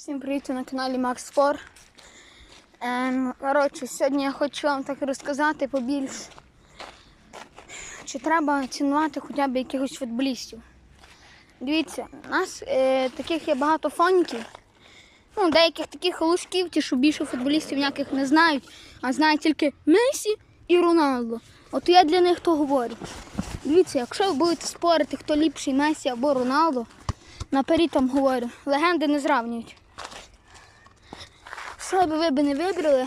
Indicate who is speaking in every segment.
Speaker 1: Всім привіт на каналі Макс Спор. Ем, коротше, сьогодні я хочу вам так розказати побільш, чи треба цінувати хоча б якихось футболістів. Дивіться, у нас е, таких є багато фоніків. Ну, деяких таких лужків, ті, що більше футболістів ніяких не знають, а знають тільки Месі і Роналдо. От я для них то говорю. Дивіться, якщо ви будете спорити, хто ліпший Месі або Роналдо, наперед там говорю, легенди не зравнюють. Що би ви б не вибрали,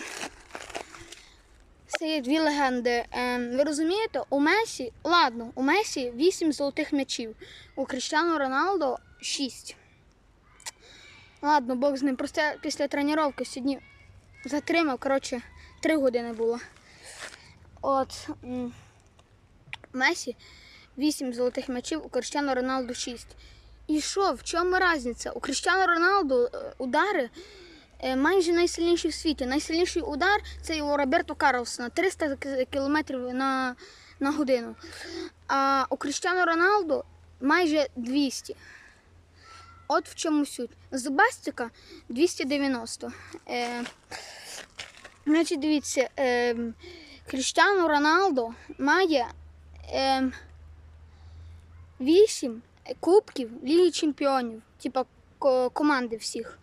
Speaker 1: це є дві легенди. Ем, ви розумієте, у Месі, ладно, у Месі 8 золотих м'ячів, у Кріштіану Роналдо 6. Ладно, Бог з ним. Просто після тренування сьогодні затримав, коротше, 3 години було. От Месі 8 золотих м'ячів, у Кріштіану Роналду 6. І що, в чому різниця? У Кріштіану Роналду е, удари майже найсильніші в світі. Найсильніший удар це у Роберто Карлсона 300 км на, на годину. А у Кріштіану Роналду майже 200. От в чому суть. Зубастика 290. Е, значить, дивіться, е, Кріштіану Роналдо має е, 8 кубків Ліги Чемпіонів, типа команди всіх.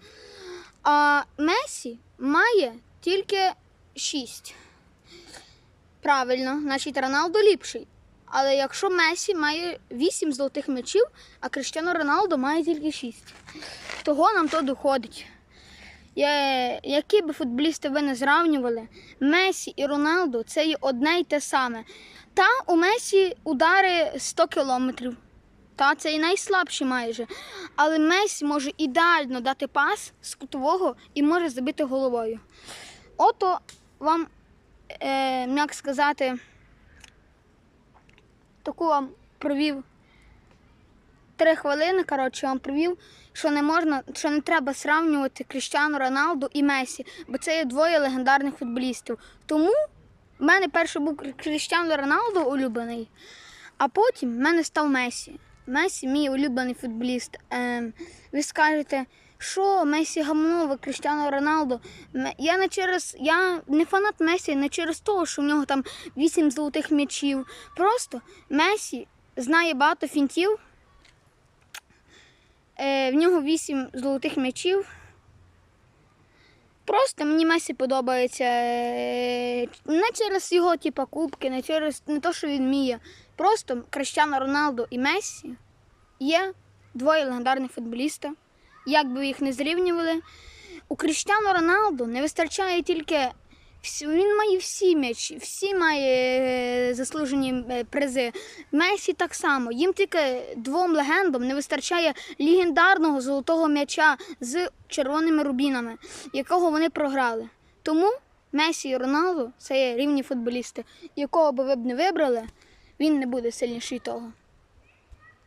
Speaker 1: А Месі має тільки 6. Правильно, значить Роналдо ліпший. Але якщо Месі має 8 золотих м'ячів, а Криштиану Роналдо має тільки 6. Того нам то доходить. Які б футболісти ви не зрівнювали, Месі і Роналдо це є одне й те саме. Та у Месі удари 100 кілометрів. Та це і найслабші майже. Але Месі може ідеально дати пас з кутового і може забити головою. Ото вам, е, як сказати, таку вам провів три хвилини, коротше, вам провів, що не можна, що не треба сравнювати Кріштіану Роналду і Месі, бо це є двоє легендарних футболістів. Тому в мене перший був Кріштіану Роналду улюблений, а потім в мене став Месі. Месі мій улюблений футболіст. Ем, ви скажете, що Месі гамново, Кріштіану Роналду. Я не через я не фанат Месі, не через того, що в нього там 8 золотих м'ячів. Просто Месі знає багато фінтів. Е, в нього 8 золотих м'ячів. Просто мені Месі подобається е, не через його типа, кубки, не через не те, що він вміє. Просто Криштиано Роналдо і Мессі є двоє легендарних футболіста. Як би їх не зрівнювали. У Криштиано Роналдо не вистачає тільки він має всі м'ячі, всі має е, заслужені е, призи. Месі так само. Їм тільки двом легендам не вистачає легендарного золотого м'яча з червоними рубінами, якого вони програли. Тому Месі і Роналдо це є рівні футболісти. Якого би ви б не вибрали, він не буде сильніший того.